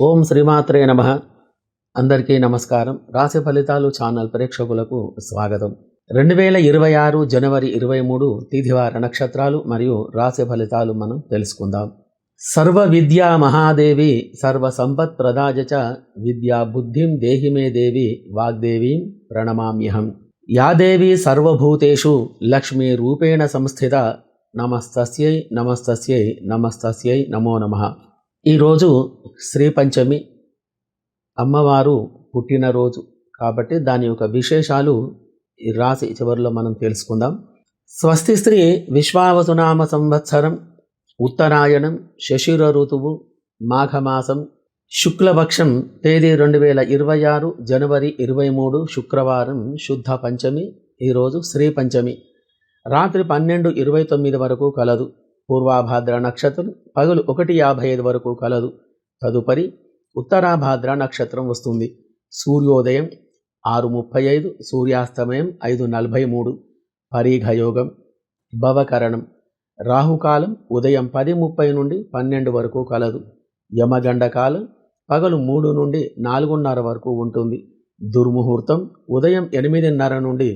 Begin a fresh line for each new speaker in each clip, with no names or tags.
ఓం శ్రీమాత్రే నమ. అందరికీ నమస్కారం. రాశి ఫలితాలు ఛానల్ ప్రేక్షకులకు స్వాగతం. రెండు వేల ఇరవై ఆరు జనవరి ఇరవై మూడు తిథివార నక్షత్రాలు మరియు రాశి ఫలితాలు మనం తెలుసుకుందాం. సర్వ విద్యా మహాదేవి సర్వ సంపత్ ప్రదాజ చ విద్యా బుద్ధిం దేహిమే దేవి వాగ్దేవీం ప్రణమామ్యహం. యా దేవి సర్వభూతేషు లక్ష్మీ రూపేణ సంస్థిత. నమస్తస్యై నమస్తస్యై నమస్తస్యై నమో నమః. ఈరోజు శ్రీ పంచమి అమ్మవారు పుట్టినరోజు. కాబట్టి దాని యొక్క విశేషాలు ఈ రాశి చివరిలో మనం తెలుసుకుందాం. స్వస్తి స్త్రీ విశ్వావసునామ సంవత్సరం ఉత్తరాయణం శశిర ఋతువు మాఘమాసం శుక్లపక్షం తేదీ రెండు వేల ఇరవై ఆరు జనవరి ఇరవై మూడు శుక్రవారం శుద్ధ పంచమి ఈరోజు శ్రీ పంచమి. రాత్రి పన్నెండు ఇరవై తొమ్మిది వరకు కలదు. పూర్వాభాద్ర నక్షత్రం పగలు ఒకటి యాభై ఐదు వరకు కలదు. తదుపరి ఉత్తరాభాద్ర నక్షత్రం వస్తుంది. సూర్యోదయం ఆరు ముప్పై ఐదు సూర్యాస్తమయం ఐదు నలభై మూడు. పరీఘయోగం భవకరణం రాహుకాలం ఉదయం పది ముప్పై నుండి పన్నెండు వరకు కలదు. యమగండ కాలం పగలు మూడు నుండి నాలుగున్నర వరకు ఉంటుంది. దుర్ముహూర్తం ఉదయం ఎనిమిదిన్నర నుండి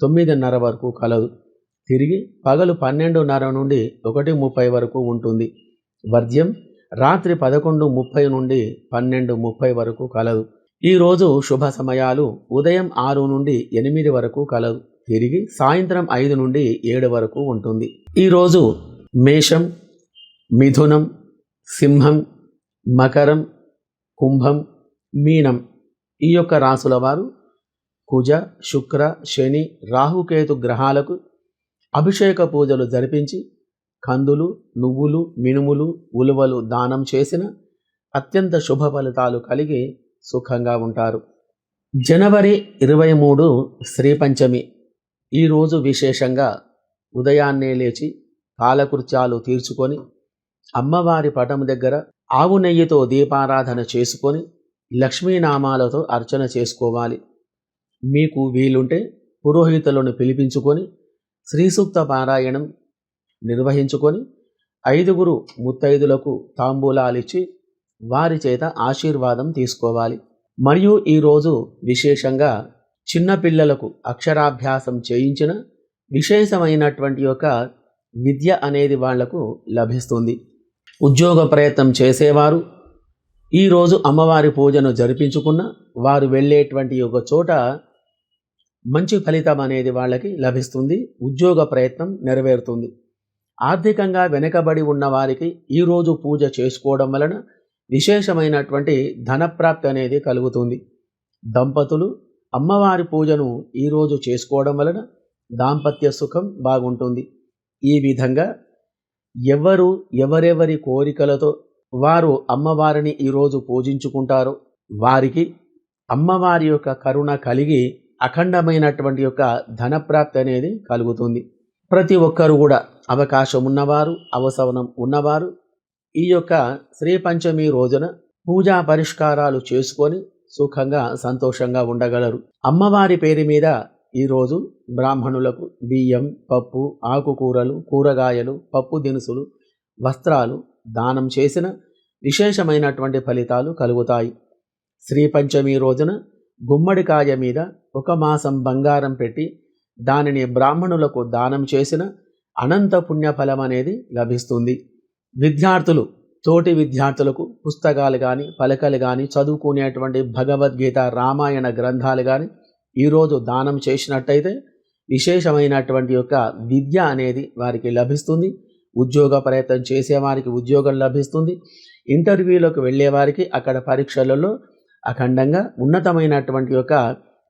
తొమ్మిదిన్నర వరకు కలదు. తిరిగి పగలు పన్నెండున్నర నుండి ఒకటి ముప్పై వరకు ఉంటుంది. వర్జ్యం రాత్రి పదకొండు ముప్పై నుండి పన్నెండు ముప్పై వరకు కలదు. ఈరోజు శుభ సమయాలు ఉదయం ఆరు నుండి ఎనిమిది వరకు కలదు. తిరిగి సాయంత్రం ఐదు నుండి ఏడు వరకు ఉంటుంది. ఈరోజు మేషం మిథునం సింహం మకరం కుంభం మీనం ఈ యొక్క రాసుల వారు కుజ శుక్ర శని రాహుకేతు గ్రహాలకు అభిషేక పూజలు జరిపించి కందులు నువ్వులు మినుములు ఉలువలు దానం చేసిన అత్యంత శుభ ఫలితాలు కలిగి సుఖంగా ఉంటారు. జనవరి ఇరవై మూడు శ్రీపంచమి ఈరోజు విశేషంగా ఉదయాన్నే లేచి కాలకృత్యాలు తీర్చుకొని అమ్మవారి పటం దగ్గర ఆవు నెయ్యితో దీపారాధన చేసుకొని లక్ష్మీనామాలతో అర్చన చేసుకోవాలి. మీకు వీలుంటే పురోహితులను పిలిపించుకొని శ్రీసూక్త పారాయణం నిర్వహించుకొని ఐదుగురు ముత్తైదులకు తాంబూలాలిచ్చి వారి చేత ఆశీర్వాదం తీసుకోవాలి. మరియు ఈరోజు విశేషంగా చిన్నపిల్లలకు అక్షరాభ్యాసం చేయించిన విశేషమైనటువంటి యొక్క విద్య అనేది వాళ్ళకు లభిస్తుంది. ఉద్యోగ ప్రయత్నం చేసేవారు ఈరోజు అమ్మవారి పూజను జరిపించుకున్న వారు వెళ్ళేటువంటి ఒక చోట మంచి ఫలితం అనేది వాళ్ళకి లభిస్తుంది ఉద్యోగ ప్రయత్నం నెరవేరుతుంది. ఆర్థికంగా వెనుకబడి ఉన్న వారికి ఈరోజు పూజ చేసుకోవడం వలన విశేషమైనటువంటి ధనప్రాప్తి అనేది కలుగుతుంది. దంపతులు అమ్మవారి పూజను ఈరోజు చేసుకోవడం వలన దాంపత్య సుఖం బాగుంటుంది. ఈ విధంగా ఎవరు ఎవరెవరి కోరికలతో వారు అమ్మవారిని ఈరోజు పూజించుకుంటారో వారికి అమ్మవారి యొక్క కరుణ కలిగి అఖండమైనటువంటి యొక్క ధనప్రాప్తి అనేది కలుగుతుంది. ప్రతి ఒక్కరు కూడా అవకాశం ఉన్నవారు అవసరం ఉన్నవారు ఈ యొక్క శ్రీ పంచమి రోజున పూజా పరిష్కారాలు చేసుకొని సుఖంగా సంతోషంగా ఉండగలరు. అమ్మవారి పేరు మీద ఈరోజు బ్రాహ్మణులకు బియ్యం పప్పు ఆకుకూరలు కూరగాయలు పప్పు దినుసులు వస్త్రాలు దానం చేసిన విశేషమైనటువంటి ఫలితాలు కలుగుతాయి. శ్రీ పంచమి రోజున గుమ్మడికాయ మీద ఒక మాసం బంగారం పెట్టి దానిని బ్రాహ్మణులకు దానం చేసిన అనంత పుణ్యఫలం అనేది లభిస్తుంది. విద్యార్థులు తోటి విద్యార్థులకు పుస్తకాలు కానీ పలకలు కానీ చదువుకునేటువంటి భగవద్గీత రామాయణ గ్రంథాలు కానీ ఈరోజు దానం చేసినట్టయితే విశేషమైనటువంటి యొక్క విద్య అనేది వారికి లభిస్తుంది. ఉద్యోగ ప్రయత్నం చేసేవారికి ఉద్యోగం లభిస్తుంది. ఇంటర్వ్యూలోకి వెళ్ళేవారికి అక్కడ పరీక్షలలో అఖండంగా ఉన్నతమైనటువంటి యొక్క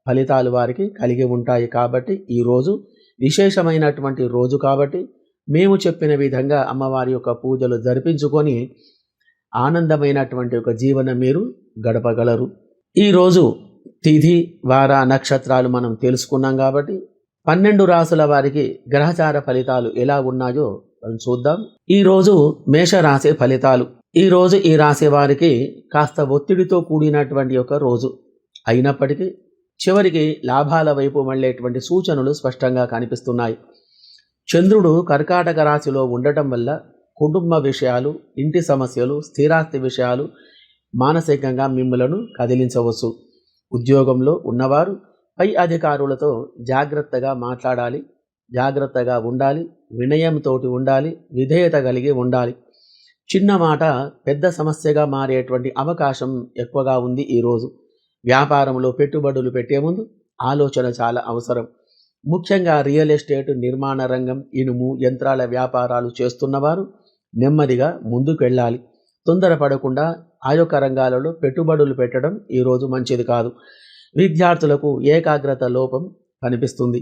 ఫలితాలు వారికి కలిగి ఉంటాయి కాబట్టి ఈరోజు విశేషమైనటువంటి రోజు కాబట్టి మేము చెప్పిన విధంగా అమ్మవారి యొక్క పూజలు జరిపించుకొని ఆనందమైనటువంటి ఒక జీవనం మీరు గడపగలరు. ఈరోజు తిథి వార నక్షత్రాలు మనం తెలుసుకున్నాం కాబట్టి పన్నెండు రాసుల వారికి గ్రహచార ఫలితాలు ఎలా ఉన్నాయో మనం చూద్దాం. ఈరోజు మేషరాశి ఫలితాలు. ఈరోజు ఈ రాశి వారికి కాస్త ఒత్తిడితో కూడినటువంటి ఒక రోజు. అయినప్పటికీ చివరికి లాభాల వైపు మళ్ళేటువంటి సూచనలు స్పష్టంగా కనిపిస్తున్నాయి. చంద్రుడు కర్కాటక రాశిలో ఉండటం వల్ల కుటుంబ విషయాలు ఇంటి సమస్యలు స్థిరాస్తి విషయాలు మానసికంగా మిమ్మలను కదిలించవచ్చు. ఉద్యోగంలో ఉన్నవారు పై అధికారులతో జాగ్రత్తగా మాట్లాడాలి జాగ్రత్తగా ఉండాలి వినయంతో ఉండాలి విధేయత కలిగి ఉండాలి. చిన్న మాట పెద్ద సమస్యగా మారేటువంటి అవకాశం ఎక్కువగా ఉంది ఈరోజు వ్యాపారంలో పెట్టుబడులు పెట్టే ముందు ఆలోచన చాలా అవసరం. ముఖ్యంగా రియల్ ఎస్టేట్ నిర్మాణ రంగం ఇనుము యంత్రాల వ్యాపారాలు చేస్తున్నవారు నెమ్మదిగా ముందుకు వెళ్ళాలి తొందరపడకుండా ఆ యొక్క రంగాలలో పెట్టుబడులు పెట్టడం ఈరోజు మంచిది కాదు. విద్యార్థులకు ఏకాగ్రత లోపం కనిపిస్తుంది.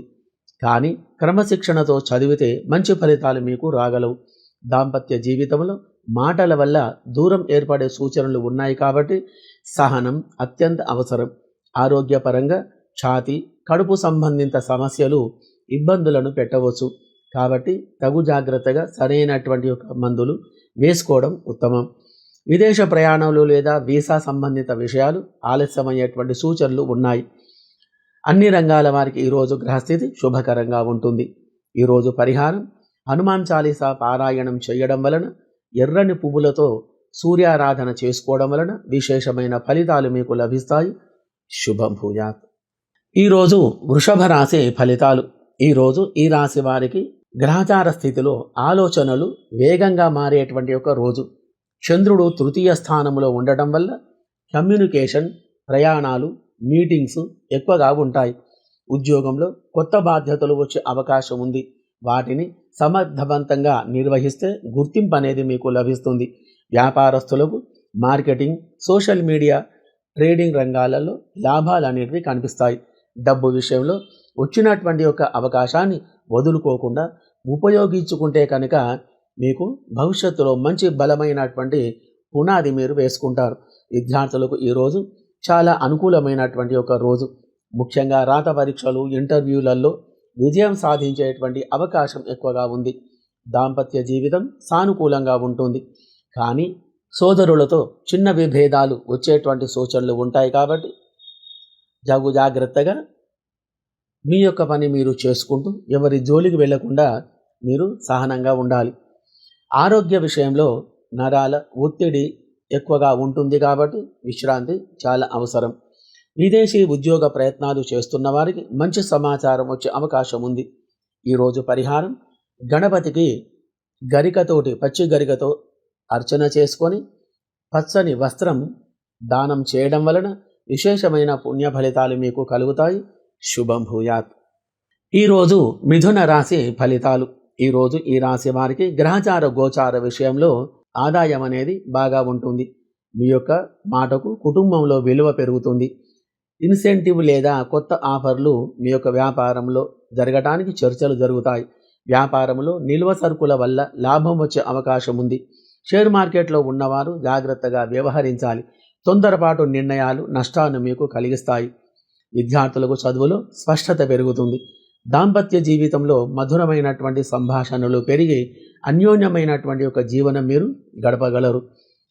కానీ క్రమశిక్షణతో చదివితే మంచి ఫలితాలు మీకు రాగలవు. దాంపత్య జీవితంలో మాటల వల్ల దూరం ఏర్పడే సూచనలు ఉన్నాయి కాబట్టి సహనం అత్యంత అవసరం. ఆరోగ్యపరంగా ఛాతి కడుపు సంబంధిత సమస్యలు ఇబ్బందులను పెట్టవచ్చు. కాబట్టి తగు జాగ్రత్తగా సరైనటువంటి మందులు వేసుకోవడం ఉత్తమం. విదేశ ప్రయాణాలు లేదా వీసా సంబంధిత విషయాలు ఆలస్యమయ్యేటువంటి సూచనలు ఉన్నాయి. అన్ని రంగాల వారికి ఈరోజు గ్రహస్థితి శుభకరంగా ఉంటుంది. ఈరోజు పరిహారం హనుమాన్ చాలీసా పారాయణం చేయడం వలన ఎర్రని పువ్వులతో సూర్యారాధన చేసుకోవడం వలన విశేషమైన ఫలితాలు మీకు లభిస్తాయి. శుభం భూయాత్. ఈరోజు వృషభ రాశి ఫలితాలు. ఈరోజు ఈ రాశి వారికి గ్రహచార స్థితిలో ఆలోచనలు వేగంగా మారేటువంటి ఒక రోజు. చంద్రుడు తృతీయ స్థానంలో ఉండటం వల్ల కమ్యూనికేషన్ ప్రయాణాలు మీటింగ్స్ ఎక్కువగా ఉంటాయి. ఉద్యోగంలో కొత్త బాధ్యతలు వచ్చే అవకాశం ఉంది. వాటిని సమర్థవంతంగా నిర్వహిస్తే గుర్తింపు అనేది మీకు లభిస్తుంది. వ్యాపారస్తులకు మార్కెటింగ్ సోషల్ మీడియా ట్రేడింగ్ రంగాలలో లాభాలు అనేటివి కనిపిస్తాయి. డబ్బు విషయంలో వచ్చినటువంటి యొక్క అవకాశాన్ని వదులుకోకుండా ఉపయోగించుకుంటే కనుక మీకు భవిష్యత్తులో మంచి బలమైనటువంటి పునాది మీరు వేసుకుంటారు. విద్యార్థులకు ఈరోజు చాలా అనుకూలమైనటువంటి ఒక రోజు. ముఖ్యంగా రాత పరీక్షలు ఇంటర్వ్యూలలో విజయం సాధించేటువంటి అవకాశం ఎక్కువగా ఉంది. దాంపత్య జీవితం సానుకూలంగా ఉంటుంది. కానీ సోదరులతో చిన్న విభేదాలు వచ్చేటువంటి సూచనలు ఉంటాయి కాబట్టి జగు జాగ్రత్తగా మీ యొక్క పని మీరు చేసుకుంటూ ఎవరి జోలికి వెళ్ళకుండా మీరు సహనంగా ఉండాలి. ఆరోగ్య విషయంలో నరాల ఒత్తిడి ఎక్కువగా ఉంటుంది కాబట్టి విశ్రాంతి చాలా అవసరం. విదేశీ ఉద్యోగ ప్రయత్నాలు చేస్తున్న వారికి మంచి సమాచారం వచ్చే అవకాశం ఉంది. ఈరోజు పరిహారం గణపతికి గరికతోటి పచ్చి గరికతో అర్చన చేసుకొని పచ్చని వస్త్రం దానం చేయడం వలన విశేషమైన పుణ్య ఫలితాలు మీకు కలుగుతాయి. శుభం భూయాత్. ఈరోజు మిథున రాశి ఫలితాలు. ఈరోజు ఈ రాశి వారికి గ్రహచార గోచార విషయంలో ఆదాయం అనేది బాగా ఉంటుంది. మీ యొక్క మాటకు కుటుంబంలో విలువ పెరుగుతుంది. ఇన్సెంటివ్ లేదా కొత్త ఆఫర్లు మీ యొక్క వ్యాపారంలో జరగటానికి చర్చలు జరుగుతాయి. వ్యాపారంలో నిల్వ సరుకుల వల్ల లాభం వచ్చే అవకాశం ఉంది. షేర్ మార్కెట్లో ఉన్నవారు జాగ్రత్తగా వ్యవహరించాలి. తొందరపాటు నిర్ణయాలు నష్టాన్ని మీకు కలిగిస్తాయి. విద్యార్థులకు చదువులో స్పష్టత పెరుగుతుంది. దాంపత్య జీవితంలో మధురమైనటువంటి సంభాషణలు పెరిగి అన్యోన్యమైనటువంటి ఒక జీవనం మీరు గడపగలరు.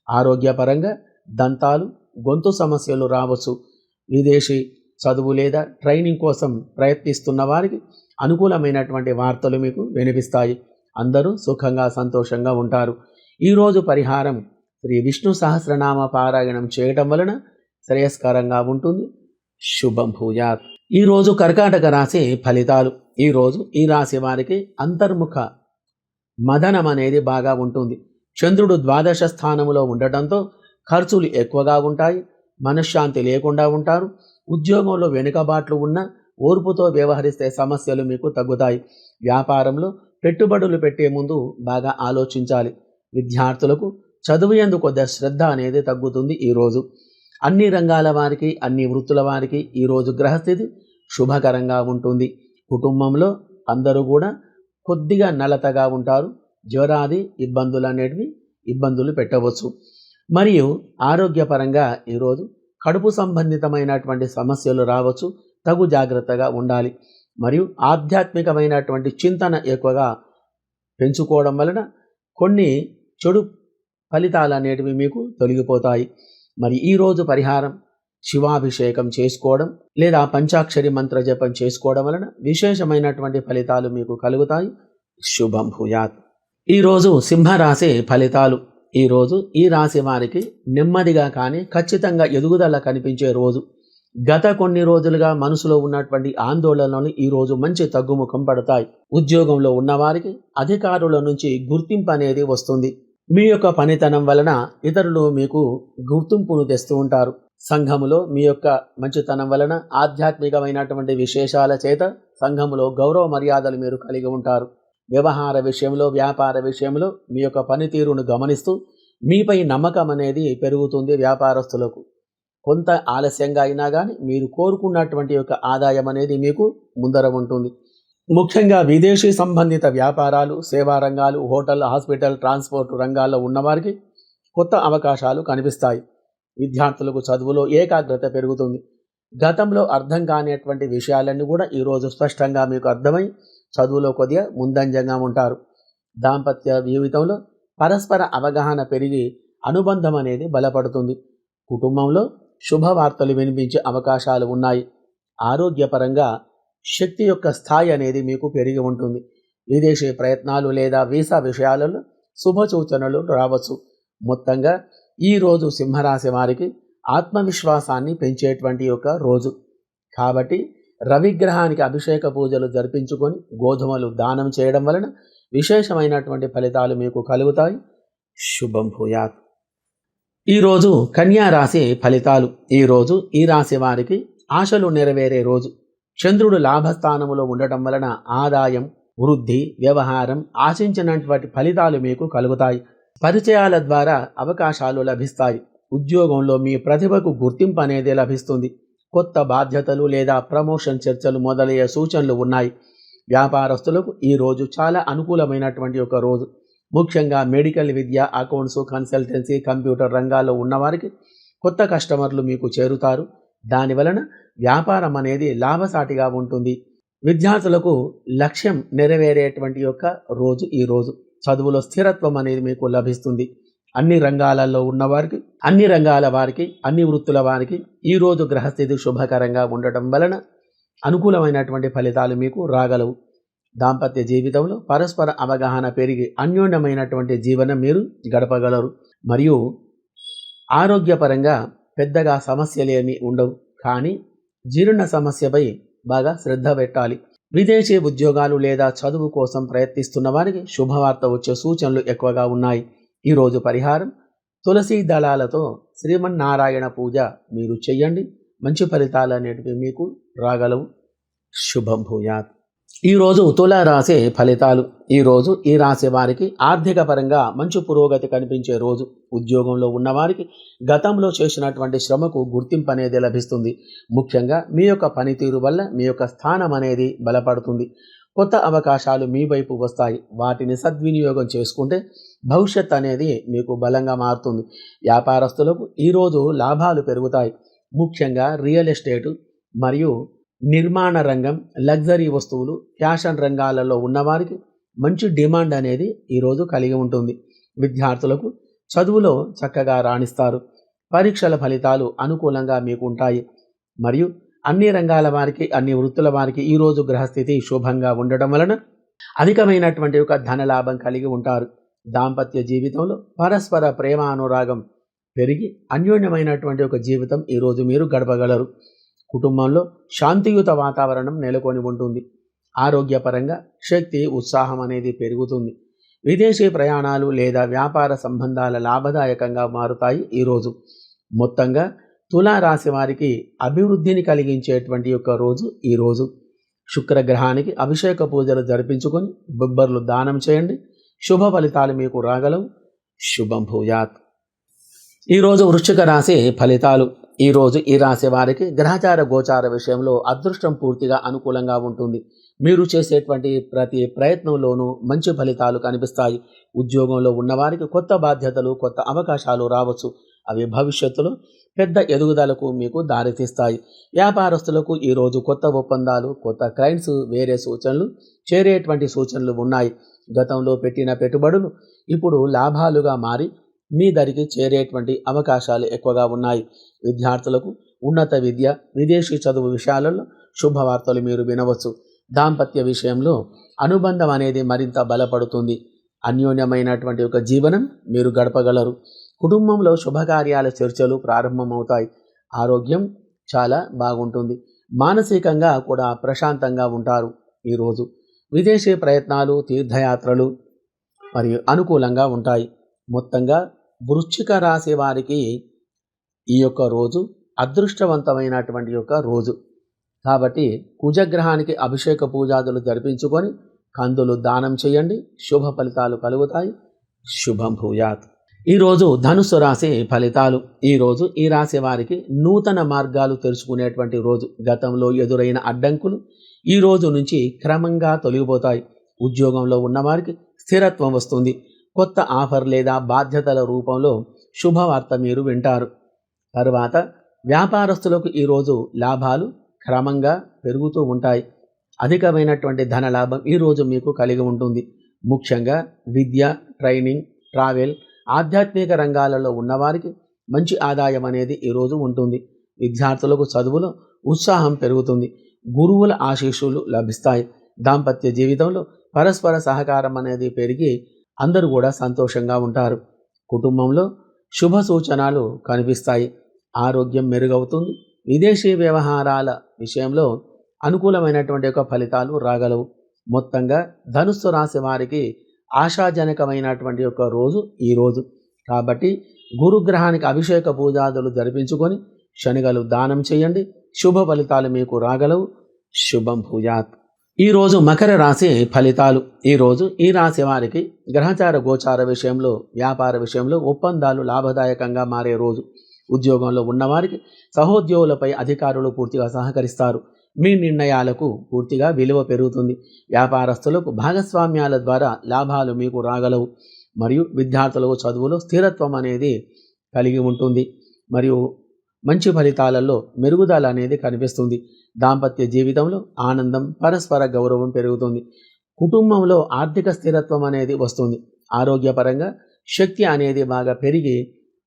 ఆరోగ్యపరంగా దంతాలు గొంతు సమస్యలు రావచ్చు. విదేశీ చదువు లేదా ట్రైనింగ్ కోసం ప్రయత్నిస్తున్న వారికి అనుకూలమైనటువంటి వార్తలు మీకు వినిపిస్తాయి. అందరూ సుఖంగా సంతోషంగా ఉంటారు. ఈరోజు పరిహారం శ్రీ విష్ణు సహస్రనామ పారాయణం చేయటం వలన శ్రేయస్కరంగా ఉంటుంది. శుభం భూయాత్. ఈరోజు కర్కాటక రాశి ఫలితాలు. ఈరోజు ఈ రాశి వారికి అంతర్ముఖ మదనం అనేది బాగా ఉంటుంది. చంద్రుడు ద్వాదశ స్థానంలో ఉండటంతో ఖర్చులు ఎక్కువగా ఉంటాయి. మనశ్శాంతి లేకుండా ఉంటారు. ఉద్యోగంలో వెనుకబాట్లు ఉన్న ఓర్పుతో వ్యవహరిస్తే సమస్యలు మీకు తగ్గుతాయి. వ్యాపారంలో పెట్టుబడులు పెట్టే ముందు బాగా ఆలోచించాలి. విద్యార్థులకు చదువు ఎందు కొద్దిగా శ్రద్ధ అనేది తగ్గుతుంది ఈరోజు అన్ని రంగాల వారికి అన్ని వృత్తుల వారికి ఈరోజు గ్రహస్థితి శుభకరంగా ఉంటుంది. కుటుంబంలో అందరూ కూడా కొద్దిగా నలతగా ఉంటారు. జ్వరాది ఇబ్బందులు అనేటివి ఇబ్బందులు పెట్టవచ్చు. మరియు ఆరోగ్యపరంగా ఈరోజు కడుపు సంబంధితమైనటువంటి సమస్యలు రావచ్చు తగు జాగ్రత్తగా ఉండాలి. మరియు ఆధ్యాత్మికమైనటువంటి చింతన ఎక్కువగా పెంచుకోవడం వలన కొన్ని చెడు ఫలితాలు అనేటివి మీకు తొలగిపోతాయి. మరి ఈరోజు పరిహారం శివాభిషేకం చేసుకోవడం లేదా పంచాక్షరి మంత్ర జపం చేసుకోవడం వలన విశేషమైనటువంటి ఫలితాలు మీకు కలుగుతాయి. శుభం భూయాత్. ఈరోజు సింహరాశి ఫలితాలు. ఈరోజు ఈ రాశి వారికి నెమ్మదిగా కానీ ఖచ్చితంగా ఎదుగుదల కనిపించే రోజు. గత కొన్ని రోజులుగా మనసులో ఉన్నటువంటి ఆందోళనలు ఈరోజు మంచి తగ్గుముఖం పడతాయి. ఉద్యోగంలో ఉన్నవారికి అధికారుల నుంచి గుర్తింపు అనేది వస్తుంది. మీ యొక్క పనితనం వలన ఇతరులు మీకు గుర్తింపును తెస్తూ ఉంటారు. సంఘములో మీ యొక్క మంచితనం వలన ఆధ్యాత్మికమైనటువంటి విశేషాల చేత సంఘములో గౌరవ మర్యాదలు మీరు కలిగి ఉంటారు. వ్యవహార విషయంలో వ్యాపార విషయంలో మీ యొక్క పనితీరును గమనిస్తూ మీపై నమ్మకం అనేది పెరుగుతుంది వ్యాపారస్తులకు. కొంత ఆలస్యంగా అయినా కానీ మీరు కోరుకున్నటువంటి యొక్క ఆదాయం అనేది మీకు ముందర ఉంటుంది. ముఖ్యంగా విదేశీ సంబంధిత వ్యాపారాలు సేవా రంగాలు హోటల్ హాస్పిటల్ ట్రాన్స్పోర్ట్ రంగాల్లో ఉన్నవారికి కొత్త అవకాశాలు కనిపిస్తాయి. విద్యార్థులకు చదువులో ఏకాగ్రత పెరుగుతుంది. గతంలో అర్థం కానిటువంటి విషయాలన్నీ కూడా ఈరోజు స్పష్టంగా మీకు అర్థమై చదువులో కొద్దిగా ముందంజంగా ఉంటారు. దాంపత్య జీవితంలో పరస్పర అవగాహన పెరిగి అనుబంధం అనేది బలపడుతుంది. కుటుంబంలో శుభవార్తలు వినిపించే అవకాశాలు ఉన్నాయి. ఆరోగ్యపరంగా శక్తి యొక్క స్థాయి అనేది మీకు పెరిగి ఉంటుంది. విదేశీ ప్రయత్నాలు లేదా వీసా విషయాలలో శుభ సూచనలు రావచ్చు. మొత్తంగా ఈరోజు సింహరాశి వారికి ఆత్మవిశ్వాసాన్ని పెంచేటువంటి యొక్క రోజు. కాబట్టి రవిగ్రహానికి అభిషేక పూజలు జరిపించుకొని గోధుమలు దానం చేయడం వలన విశేషమైనటువంటి ఫలితాలు మీకు కలుగుతాయి. శుభం భూయాత్. ఈరోజు కన్యా రాశి ఫలితాలు. ఈరోజు ఈ రాశి వారికి ఆశలు నెరవేరే రోజు. చంద్రుడు లాభస్థానములో ఉండటం వలన ఆదాయం వృద్ధి వ్యవహారం ఆశించినటువంటి ఫలితాలు మీకు కలుగుతాయి. పరిచయాల ద్వారా అవకాశాలు లభిస్తాయి. ఉద్యోగంలో మీ ప్రతిభకు గుర్తింపు అనేది లభిస్తుంది. కొత్త బాధ్యతలు లేదా ప్రమోషన్ చర్చలు మొదలయ్యే సూచనలు ఉన్నాయి. వ్యాపారస్తులకు ఈ రోజు చాలా అనుకూలమైనటువంటి ఒక రోజు. ముఖ్యంగా మెడికల్ విద్య అకౌంట్స్ కన్సల్టెన్సీ కంప్యూటర్ రంగాల్లో ఉన్నవారికి కొత్త కస్టమర్లు మీకు చేరుతారు. దాని వలన వ్యాపారం అనేది లాభసాటిగా ఉంటుంది. విద్యార్థులకు లక్ష్యం నెరవేరేటువంటి యొక్క రోజు ఈ రోజు. చదువులో స్థిరత్వం అనేది మీకు లభిస్తుంది. అన్ని రంగాలలో ఉన్నవారికి అన్ని రంగాల వారికి అన్ని వృత్తుల వారికి ఈరోజు గ్రహస్థితి శుభకరంగా ఉండటం వలన అనుకూలమైనటువంటి ఫలితాలు మీకు రాగలవు. దాంపత్య జీవితంలో పరస్పర అవగాహన పెరిగి అన్యోన్యమైనటువంటి జీవనం మీరు గడపగలరు. మరియు ఆరోగ్యపరంగా పెద్దగా సమస్యలేమీ ఉండవు. కానీ జీర్ణ సమస్యపై బాగా శ్రద్ధ పెట్టాలి. విదేశీ ఉద్యోగాలు లేదా చదువు కోసం ప్రయత్నిస్తున్న వారికి శుభవార్త వచ్చే సూచనలు ఎక్కువగా ఉన్నాయి. ఈరోజు పరిహారం తులసి దళాలతో శ్రీమన్నారాయణ పూజ మీరు చేయండి మంచి ఫలితాలు అనేటివి మీకు రాగలవు. శుభం భూయాత్. ఈరోజు తుల రాశి ఫలితాలు. ఈరోజు ఈ రాశి వారికి ఆర్థిక పరంగా మంచి పురోగతి కనిపించే రోజు. ఉద్యోగంలో ఉన్నవారికి గతంలో చేసినటువంటి శ్రమకు గుర్తింపు అనేది లభిస్తుంది. ముఖ్యంగా మీ యొక్క పనితీరు వల్ల మీ యొక్క స్థానం అనేది బలపడుతుంది. కొత్త అవకాశాలు మీ వైపు వస్తాయి. వాటిని సద్వినియోగం చేసుకుంటే భవిష్యత్ అనేది మీకు బలంగా మారుతుంది. వ్యాపారస్తులకు ఈరోజు లాభాలు పెరుగుతాయి. ముఖ్యంగా రియల్ ఎస్టేటు మరియు నిర్మాణ రంగం లగ్జరీ వస్తువులు ఫ్యాషన్ రంగాలలో ఉన్నవారికి మంచి డిమాండ్ అనేది ఈరోజు కలిగి ఉంటుంది. విద్యార్థులకు చదువులో చక్కగా రాణిస్తారు. పరీక్షల ఫలితాలు అనుకూలంగా మీకు ఉంటాయి. మరియు అన్ని రంగాల వారికి అన్ని వృత్తుల వారికి ఈరోజు గ్రహస్థితి శుభంగా ఉండడం వలన అధికమైనటువంటి ఒక ధనలాభం కలిగి ఉంటారు. దాంపత్య జీవితంలో పరస్పర ప్రేమ అనురాగం పెరిగి అన్యోన్యమైనటువంటి ఒక జీవితం ఈరోజు మీరు గడపగలరు. కుటుంబంలో శాంతియుత వాతావరణం నెలకొని ఉంటుంది. ఆరోగ్యపరంగా శక్తి ఉత్సాహం అనేది పెరుగుతుంది. విదేశీ ప్రయాణాలు లేదా వ్యాపార సంబంధాల లాభదాయకంగా మారుతాయి ఈరోజు మొత్తంగా తులారాశి వారికి అభివృద్ధిని కలిగించేటువంటి యొక్క రోజు ఈరోజు శుక్రగ్రహానికి అభిషేక పూజలు జరిపించుకొని బొబ్బర్లు దానం చేయండి. శుభ ఫలితాలు మీకు రాగలవు. శుభం భూయాత్. ఈరోజు వృశ్చిక రాశి ఫలితాలు. ఈరోజు ఈ రాశి వారికి గ్రహచార గోచార విషయంలో అదృష్టం పూర్తిగా అనుకూలంగా ఉంటుంది. మీరు చేసేటువంటి ప్రతి ప్రయత్నంలోనూ మంచి ఫలితాలు కనిపిస్తాయి. ఉద్యోగంలో ఉన్నవారికి కొత్త బాధ్యతలు కొత్త అవకాశాలు రావచ్చు. అవి భవిష్యత్తులో పెద్ద ఎదుగుదలకు మీకు దారితీస్తాయి. వ్యాపారస్తులకు ఈరోజు కొత్త ఒప్పందాలు కొత్త క్లయింట్స్ వేరే సూచనలు చేరేటువంటి సూచనలు ఉన్నాయి. గతంలో పెట్టిన పెట్టుబడులు ఇప్పుడు లాభాలుగా మారి మీ దరికి చేరేటువంటి అవకాశాలు ఎక్కువగా ఉన్నాయి. విద్యార్థులకు ఉన్నత విద్య విదేశీ చదువు విషయాలలో శుభవార్తలు మీరు వినవచ్చు. దాంపత్య విషయంలో అనుబంధం అనేది మరింత బలపడుతుంది. అన్యోన్యమైనటువంటి ఒక జీవనం మీరు గడపగలరు. కుటుంబంలో శుభకార్యాల చర్చలు ప్రారంభమవుతాయి. ఆరోగ్యం చాలా బాగుంటుంది. మానసికంగా కూడా ప్రశాంతంగా ఉంటారు ఈరోజు విదేశీ ప్రయత్నాలు తీర్థయాత్రలు మరియు అనుకూలంగా ఉంటాయి. మొత్తంగా వృశ్చిక రాశి వారికి ఈ యొక్క రోజు అదృష్టవంతమైనటువంటి యొక్క రోజు. కాబట్టి కుజగ్రహానికి అభిషేక పూజాదులు జరిపించుకొని కందులు దానం చేయండి. శుభ ఫలితాలు కలుగుతాయి. శుభం భూయాత్. ఈరోజు ధనుసు రాశి ఫలితాలు. ఈరోజు ఈ రాశి వారికి నూతన మార్గాలు తెలుసుకునేటువంటి రోజు. గతంలో ఎదురైన అడ్డంకులు ఈ రోజు నుంచి క్రమంగా తొలగిపోతాయి. ఉద్యోగంలో ఉన్నవారికి స్థిరత్వం వస్తుంది. కొత్త ఆఫర్ లేదా బాధ్యతల రూపంలో శుభవార్త మీరు వింటారు. తరువాత వ్యాపారస్తులకు ఈరోజు లాభాలు క్రమంగా పెరుగుతూ ఉంటాయి. అధికమైనటువంటి ధన లాభం ఈరోజు మీకు కలిగి ఉంటుంది. ముఖ్యంగా విద్య ట్రైనింగ్ ట్రావెల్ ఆధ్యాత్మిక రంగాలలో ఉన్నవారికి మంచి ఆదాయం అనేది ఈరోజు ఉంటుంది. విద్యార్థులకు చదువులో ఉత్సాహం పెరుగుతుంది. గురువుల ఆశీస్సులు లభిస్తాయి. దాంపత్య జీవితంలో పరస్పర సహకారం అనేది పెరిగి అందరూ కూడా సంతోషంగా ఉంటారు. కుటుంబంలో శుభ సూచనలు కనిపిస్తాయి. ఆరోగ్యం మెరుగవుతుంది. విదేశీ వ్యవహారాల విషయంలో అనుకూలమైనటువంటి యొక్క ఫలితాలు రాగలవు. మొత్తంగా ధనుస్సు రాశి వారికి ఆశాజనకమైనటువంటి యొక్క రోజు ఈ రోజు. కాబట్టి గురుగ్రహానికి అభిషేక పూజాదులు జరిపించుకొని శనిగలు దానం చేయండి. శుభ ఫలితాలు మీకు రాగలవు. శుభం భూయాత్. ఈరోజు మకర రాశి ఫలితాలు. ఈరోజు ఈ రాశి వారికి గ్రహచార గోచార విషయంలో వ్యాపార విషయంలో ఒప్పందాలు లాభదాయకంగా మారే రోజు. ఉద్యోగంలో ఉన్నవారికి సహోద్యోగులపై అధికారులు పూర్తిగా సహకరిస్తారు. మీ నిర్ణయాలకు పూర్తిగా విలువ పెరుగుతుంది. వ్యాపారస్తులకు భాగస్వామ్యాల ద్వారా లాభాలు మీకు రాగలవు. మరియు విద్యార్థులకు చదువులో స్థిరత్వం అనేది కలిగి ఉంటుంది. మరియు మంచి ఫలితాలలో మెరుగుదల అనేది కనిపిస్తుంది. దాంపత్య జీవితంలో ఆనందం పరస్పర గౌరవం పెరుగుతుంది. కుటుంబంలో ఆర్థిక స్థిరత్వం అనేది వస్తుంది. ఆరోగ్యపరంగా శక్తి అనేది బాగా పెరిగి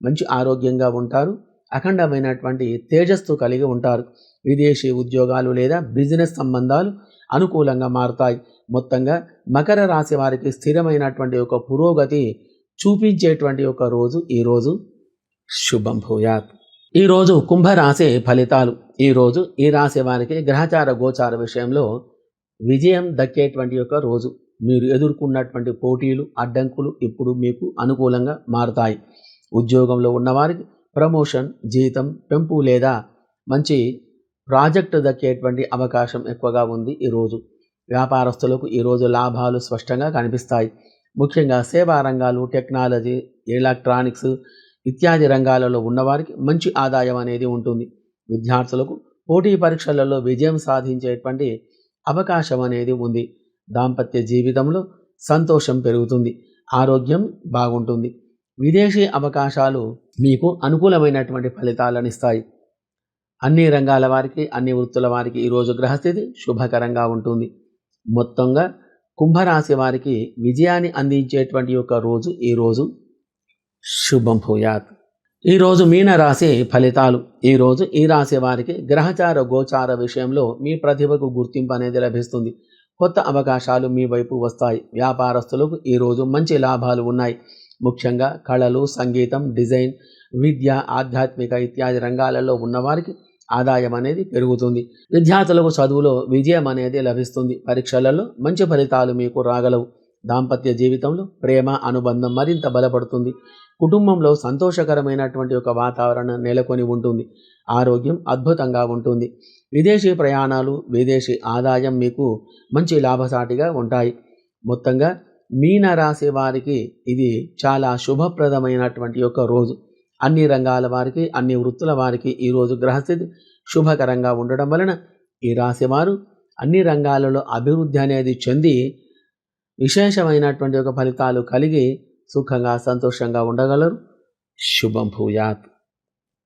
మంచి ఆరోగ్యంగా ఉంటారు. అఖండమైనటువంటి తేజస్సు కలిగి ఉంటారు. విదేశీ ఉద్యోగాలు లేదా బిజినెస్ సంబంధాలు అనుకూలంగా మారుతాయి. మొత్తంగా మకర రాశి వారికి స్థిరమైనటువంటి ఒక పురోగతి చూపించేటువంటి ఒక రోజు ఈరోజు శుభం భూయాత్. ఈరోజు కుంభరాశి ఫలితాలు. ఈరోజు ఈ రాశి వారికి గ్రహచార గోచార విషయంలో విజయం దక్కేటువంటి యొక్క రోజు. మీరు ఎదుర్కొన్నటువంటి పోటీలు అడ్డంకులు ఇప్పుడు మీకు అనుకూలంగా మారుతాయి. ఉద్యోగంలో ఉన్నవారికి ప్రమోషన్ జీతం పెంపు లేదా మంచి ప్రాజెక్టు దక్కేటువంటి అవకాశం ఎక్కువగా ఉంది ఈరోజు వ్యాపారస్తులకు ఈరోజు లాభాలు స్పష్టంగా కనిపిస్తాయి. ముఖ్యంగా సేవా రంగాలు టెక్నాలజీ ఎలక్ట్రానిక్స్ ఇత్యాది రంగాలలో ఉన్నవారికి మంచి ఆదాయం అనేది ఉంటుంది. విద్యార్థులకు పోటీ పరీక్షలలో విజయం సాధించేటువంటి అవకాశం అనేది ఉంది. దాంపత్య జీవితంలో సంతోషం పెరుగుతుంది. ఆరోగ్యం బాగుంటుంది. విదేశీ అవకాశాలు మీకు అనుకూలమైనటువంటి ఫలితాలను ఇస్తాయి అన్ని రంగాల వారికి అన్ని వృత్తుల వారికి ఈరోజు గ్రహస్థితి శుభకరంగా ఉంటుంది. మొత్తంగా కుంభరాశి వారికి విజయాన్ని అందించేటువంటి యొక్క రోజు ఈరోజు శుభం భూయాత్. ఈరోజు మీనరాశి ఫలితాలు. ఈరోజు ఈ రాశి వారికి గ్రహచార గోచార విషయంలో మీ ప్రతిభకు గుర్తింపు అనేది లభిస్తుంది. కొత్త అవకాశాలు మీ వైపు వస్తాయి. వ్యాపారస్తులకు ఈరోజు మంచి లాభాలు ఉన్నాయి. ముఖ్యంగా కళలు సంగీతం డిజైన్ విద్య ఆధ్యాత్మిక ఇత్యాది రంగాలలో ఉన్నవారికి ఆదాయం అనేది పెరుగుతుంది. విద్యార్థులకు చదువులో విజయం అనేది లభిస్తుంది. పరీక్షలలో మంచి ఫలితాలు మీకు రాగలవు. దాంపత్య జీవితంలో ప్రేమ అనుబంధం మరింత బలపడుతుంది. కుటుంబంలో సంతోషకరమైనటువంటి ఒక వాతావరణం నెలకొని ఉంటుంది. ఆరోగ్యం అద్భుతంగా ఉంటుంది. విదేశీ ప్రయాణాలు విదేశీ ఆదాయం మీకు మంచి లాభసాటిగా ఉంటాయి. మొత్తంగా మీన రాశి వారికి ఇది చాలా శుభప్రదమైనటువంటి యొక్క రోజు. అన్ని రంగాల వారికి అన్ని వృత్తుల వారికి ఈరోజు గ్రహస్థితి శుభకరంగా ఉండడం వలన ఈ రాశి వారు అన్ని రంగాలలో అభివృద్ధి అనేది చెంది విశేషమైనటువంటి ఒక ఫలితాలు కలిగి సుఖంగా సంతోషంగా ఉండగలరు. శుభం భూయాత్.